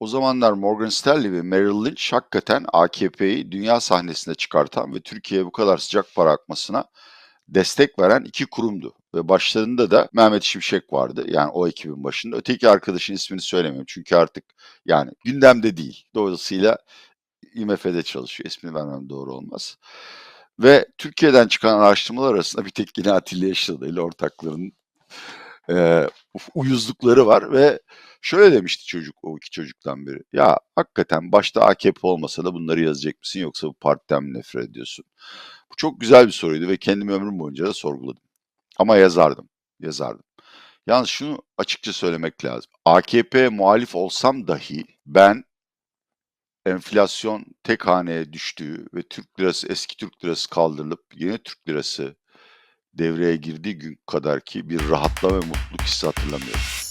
O zamanlar Morgan Stanley ve Merrill Lynch hakikaten AKP'yi dünya sahnesine çıkartan ve Türkiye'ye bu kadar sıcak para akmasına destek veren iki kurumdu. Ve başlarında da Mehmet Şimşek vardı. Yani o ekibin başında. Öteki arkadaşın ismini söylemiyorum. Çünkü artık yani gündemde değil. Dolayısıyla IMF'de çalışıyor. İsmini vermem doğru olmaz. Ve Türkiye'den çıkan araştırmalar arasında bir tek yine Atilla Yeşilada ile ortaklarının e, uyuzlukları var ve şöyle demişti çocuk o iki çocuktan biri. Ya hakikaten başta AKP olmasa da bunları yazacak mısın yoksa bu partiden mi nefret ediyorsun? Bu çok güzel bir soruydu ve kendimi ömrüm boyunca da sorguladım. Ama yazardım, yazardım. Yalnız şunu açıkça söylemek lazım. AKP muhalif olsam dahi ben enflasyon tek haneye düştüğü ve Türk lirası eski Türk lirası kaldırılıp yeni Türk lirası devreye girdiği gün kadar ki bir rahatlama ve mutluluk hissi hatırlamıyorum.